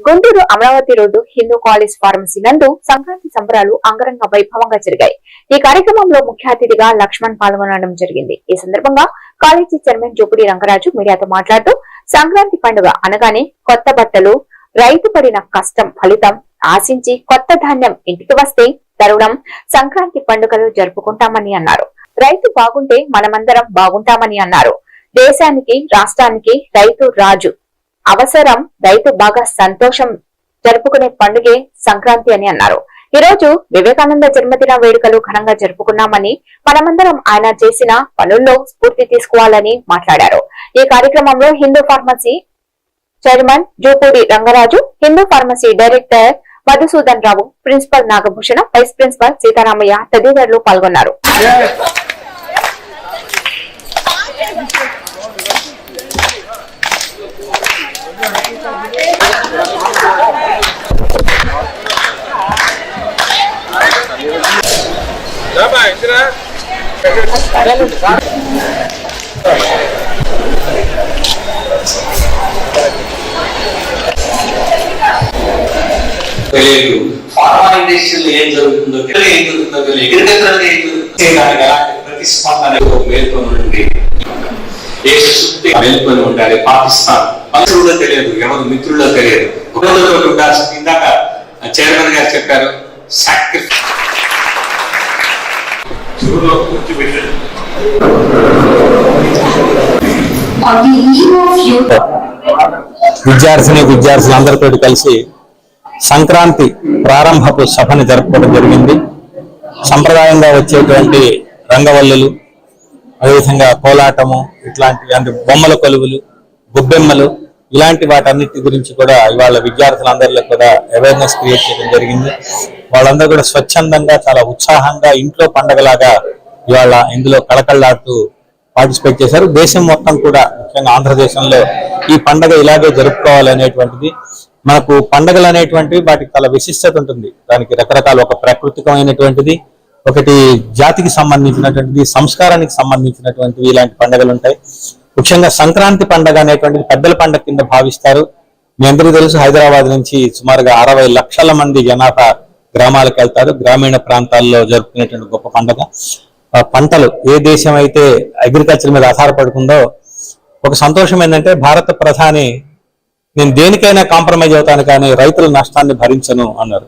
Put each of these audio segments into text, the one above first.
Guntur Amaravati road Hindu college pharmacy నందు సంక్రాంతి సంబరాలు అంగరంగ వైభవంగా జరిగాయి. ఈ కార్యక్రమంలో ముఖ్య అతిథిగా లక్ష్మణ్ పాల్గొనడం జరిగింది. ఈ సందర్భంగా కాలేజీ చైర్మన్ జోపుడి రంగరాజు మీడియాతో మాట్లాడుతూ సంక్రాంతి పండుగ అనగానే కొత్త బట్టలు రైతు పడిన కష్టం ఫలితం ఆశించి కొత్త ధాన్యం ఇంటికి వస్తే తరుణం సంక్రాంతి పండుగలు జరుపుకుంటామని అన్నారు. రైతు బాగుంటే మనమందరం బాగుంటామని అన్నారు. దేశానికి రాష్ట్రానికి రైతు రాజు అవసరం రైతు బాగా సంతోషం జరుపుకునే పండుగే సంక్రాంతి అని అన్నారు. ఈ రోజు వివేకానంద జన్మదిన వేడుకలు ఘనంగా జరుపుకున్నామని మనమందరం ఆయన చేసిన పనుల్లో స్ఫూర్తి తీసుకోవాలని మాట్లాడారు. ఈ కార్యక్రమంలో Hindu pharmacy chairman Jupudi Rangaraju Hindu pharmacy director Madhusudan Rao principal Nagabhushana vice principal Sitaramayya తదితరులు పాల్గొన్నారు. తెలియదు. ఫార్మా ఏం జరుగుతుందో తెలియదు ఏం జరుగుతుందో తెలియదు అగ్రికల్చర్ ఏం జరుగుతుందో దానికి ఎలాంటి ప్రతిస్పందన మేల్కొని ఉండి దేశశుద్ధి మేల్కొని ఉండాలి పాకిస్తాన్ పలువులో తెలియదు ఎవరు మిత్రుల్లో తెలియదు కుటుంబంతో ఉండాల్సింది ఇందాక చైర్మన్ గారు చెప్పారు సాక్రిఫైస్ విద్యార్థిని విద్యార్థులందరితో కలిసి సంక్రాంతి ప్రారంభపు సభని జరుపుకోవడం జరిగింది. సంప్రదాయంగా వచ్చేటువంటి రంగవల్లులు అదేవిధంగా కోలాటము ఇట్లాంటి అంటే బొమ్మల కొలువులు గుబ్బెమ్మలు ఇలాంటి వాటన్నిటి గురించి కూడా ఇవాళ విద్యార్థులందరిలో కూడా అవేర్నెస్ క్రియేట్ చేయడం జరిగింది. వాళ్ళందరూ కూడా స్వచ్ఛందంగా చాలా ఉత్సాహంగా ఇంట్లో పండగలాగా ఇవాళ ఇందులో కళకళలాడుతూ పార్టిసిపేట్ చేశారు. దేశం మొత్తం కూడా ముఖ్యంగా ఆంధ్రదేశంలో ఈ పండగ ఇలాగే జరుపుకోవాలి అనేటువంటిది మనకు పండగలు అనేటువంటివి వాటికి చాలా విశిష్టత ఉంటుంది. దానికి రకరకాల ఒక ప్రాకృతికమైనటువంటిది ఒకటి జాతికి సంబంధించినటువంటిది సంస్కారానికి సంబంధించినటువంటివి ఇలాంటి పండుగలు ఉంటాయి. ముఖ్యంగా సంక్రాంతి పండగ అనేటువంటిది పెద్దల పండగ కింద భావిస్తారు. మీ అందరికీ తెలుసు హైదరాబాద్ నుంచి సుమారుగా అరవై లక్షల మంది జనాభా గ్రామాలకు వెళ్తారు. గ్రామీణ ప్రాంతాల్లో జరుపుకునేటువంటి గొప్ప పండగ. పంటలు ఏ దేశం అయితే అగ్రికల్చర్ మీద ఆధారపడుతుందో ఒక సంతోషం ఏంటంటే భారత ప్రధాని నేను దేనికైనా కాంప్రమైజ్ అవుతాను కానీ రైతుల నష్టాన్ని భరించను అన్నారు.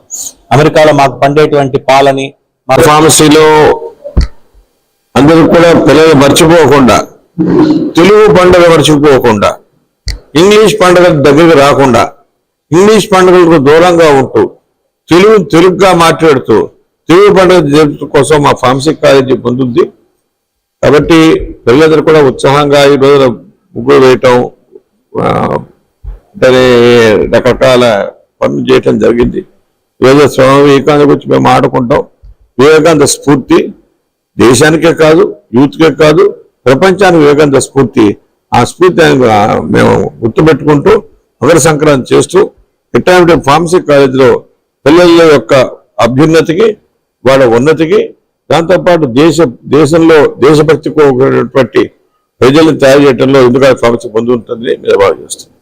అమెరికాలో మాకు పండేటువంటి పాలని మరి ఫార్మసీలో అందరూ కూడా పిల్లలు మర్చిపోకుండా తెలుగు పండుగ మర్చిపోకుండా ఇంగ్లీష్ పండుగ దగ్గరికి రాకుండా ఇంగ్లీష్ పండుగలకు దూరంగా ఉంటూ తెలుగు తెలుగుగా మాట్లాడుతూ తెలుగు పండుగ జరుపు కోసం మా ఫార్మసీ కాలేజీ పొందుద్ది కాబట్టి పిల్లలందరూ కూడా ఉత్సాహంగా ఈ రోజున ముగ్గురు వేయటం అంటే రకరకాల పనులు చేయటం జరిగింది. ఈరోజు స్వామి వివేకానంద గురించి మేము ఆడుకుంటాం. వివేకానంద స్ఫూర్తి దేశానికే కాదు యూత్కే కాదు ప్రపంచానికి వివేకానంద స్ఫూర్తి. ఆ స్ఫూర్తి మేము గుర్తుపెట్టుకుంటూ మకర సంక్రాంతి చేస్తూ ఇట్లాంటి ఫార్మసీ కాలేజీలో పిల్లల యొక్క అభ్యున్నతికి వాళ్ళ ఉన్నతికి దాంతోపాటు దేశ దేశంలో దేశభక్తి కోరుకునేటువంటి ప్రజలను తయారు చేయడంలో ఎందుకంటే ఫార్మసీ పొందుంటుంది మీద భావిస్తున్నాం